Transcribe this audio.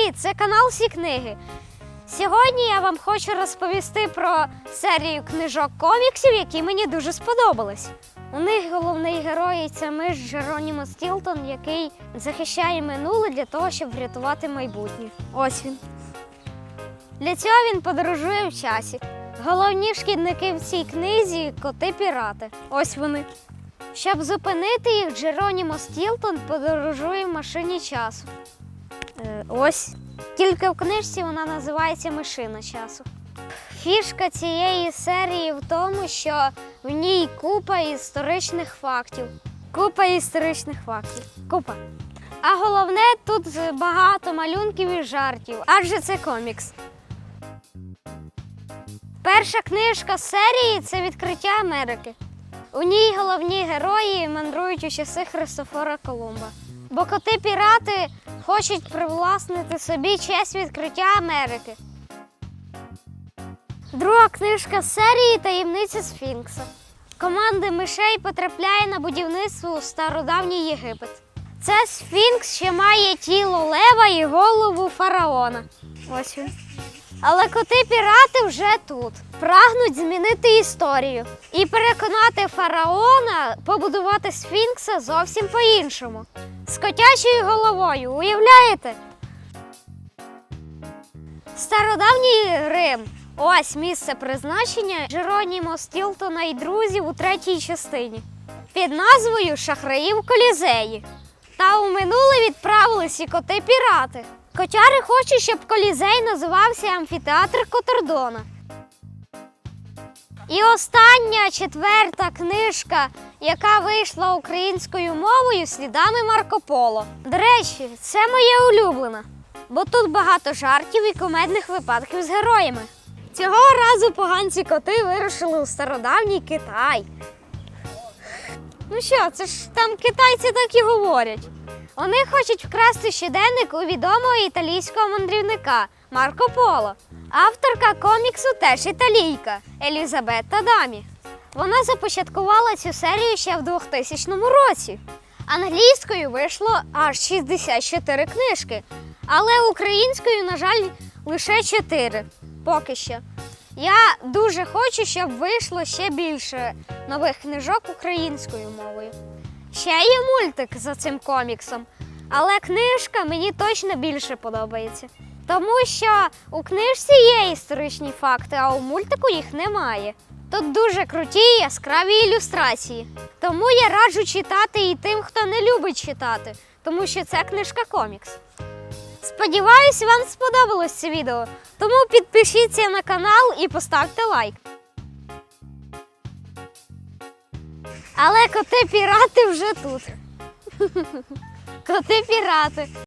Привіт! Це канал Всі книги. Сьогодні я вам хочу розповісти про серію книжок коміксів, які мені дуже сподобались. У них головний герой це миш Джеронімо Стілтон, який захищає минуле для того, щоб врятувати майбутнє. Ось він. Для цього він подорожує в часі. Головні шкідники в цій книзі коти-пірати. Ось вони. Щоб зупинити їх, Джеронімо Стілтон подорожує в машині часу. Е, ось. Тільки в книжці вона називається Мишина часу. Фішка цієї серії в тому, що в ній купа історичних фактів. Купа історичних фактів. Купа. А головне, тут багато малюнків і жартів, адже це комікс. Перша книжка серії це відкриття Америки. У ній головні герої мандрують у часи Христофора Колумба. Бо коти-пірати хочуть привласнити собі честь відкриття Америки. Друга книжка серії Таємниця Сфінкса. Команда мишей потрапляє на будівництво у стародавній Єгипет. Це Сфінкс, ще має тіло лева і голову фараона. Ось він. Але коти-пірати вже тут. Прагнуть змінити історію і переконати фараона побудувати сфінкса зовсім по-іншому. З котячою головою, уявляєте? Стародавній Рим. Ось місце призначення Джеронімо Стілтона і друзів у третій частині під назвою Шахраїв Колізеї. Та у минуле відправились і коти-пірати. Котяри хочуть, щоб колізей називався амфітеатр Котордона. І остання четверта книжка, яка вийшла українською мовою слідами Марко Поло. До речі, це моя улюблена, бо тут багато жартів і кумедних випадків з героями. Цього разу поганці коти вирушили у стародавній Китай. Ну що, це ж там китайці так і говорять. Вони хочуть вкрасти щоденник у відомого італійського мандрівника Марко Поло. Авторка коміксу теж італійка Елізабетта Дамі. Вона започаткувала цю серію ще в 2000 році. Англійською вийшло аж 64 книжки, але українською, на жаль, лише 4 поки що. Я дуже хочу, щоб вийшло ще більше нових книжок українською мовою. Ще є мультик за цим коміксом, але книжка мені точно більше подобається. Тому що у книжці є історичні факти, а у мультику їх немає. Тут дуже круті яскраві ілюстрації. Тому я раджу читати і тим, хто не любить читати, тому що це книжка комікс. Сподіваюсь, вам сподобалось це відео. Тому підпишіться на канал і поставте лайк. Але коти-пірати вже тут. Коти-пірати.